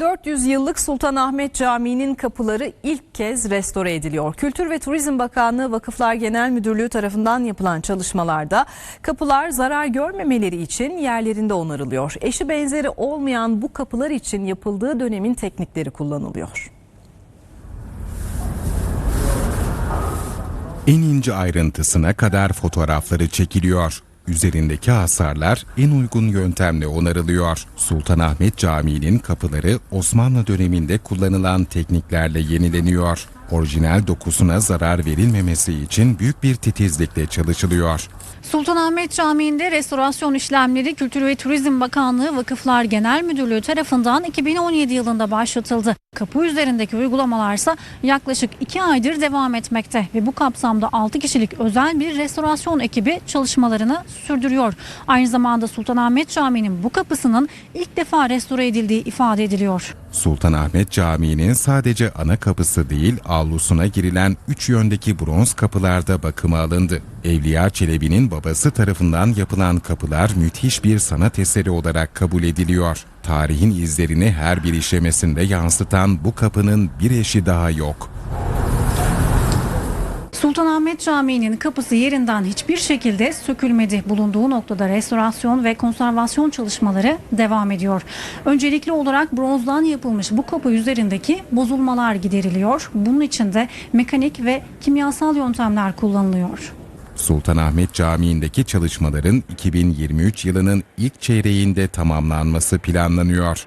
400 yıllık Sultanahmet Camii'nin kapıları ilk kez restore ediliyor. Kültür ve Turizm Bakanlığı Vakıflar Genel Müdürlüğü tarafından yapılan çalışmalarda kapılar zarar görmemeleri için yerlerinde onarılıyor. Eşi benzeri olmayan bu kapılar için yapıldığı dönemin teknikleri kullanılıyor. En ince ayrıntısına kadar fotoğrafları çekiliyor. Üzerindeki hasarlar en uygun yöntemle onarılıyor. Sultanahmet Camii'nin kapıları Osmanlı döneminde kullanılan tekniklerle yenileniyor. Orijinal dokusuna zarar verilmemesi için büyük bir titizlikle çalışılıyor. Sultanahmet Camii'nde restorasyon işlemleri Kültür ve Turizm Bakanlığı Vakıflar Genel Müdürlüğü tarafından 2017 yılında başlatıldı. Kapı üzerindeki uygulamalarsa yaklaşık 2 aydır devam etmekte ve bu kapsamda 6 kişilik özel bir restorasyon ekibi çalışmalarını sürdürüyor. Aynı zamanda Sultanahmet Camii'nin bu kapısının ilk defa restore edildiği ifade ediliyor. Sultanahmet Camii'nin sadece ana kapısı değil, avlusuna girilen üç yöndeki bronz kapılarda bakıma alındı. Evliya Çelebi'nin babası tarafından yapılan kapılar müthiş bir sanat eseri olarak kabul ediliyor. Tarihin izlerini her bir işlemesinde yansıtan bu kapının bir eşi daha yok. Sultanahmet Camii'nin kapısı yerinden hiçbir şekilde sökülmedi. Bulunduğu noktada restorasyon ve konservasyon çalışmaları devam ediyor. Öncelikli olarak bronzdan yapılmış bu kapı üzerindeki bozulmalar gideriliyor. Bunun için de mekanik ve kimyasal yöntemler kullanılıyor. Sultanahmet Camii'ndeki çalışmaların 2023 yılının ilk çeyreğinde tamamlanması planlanıyor.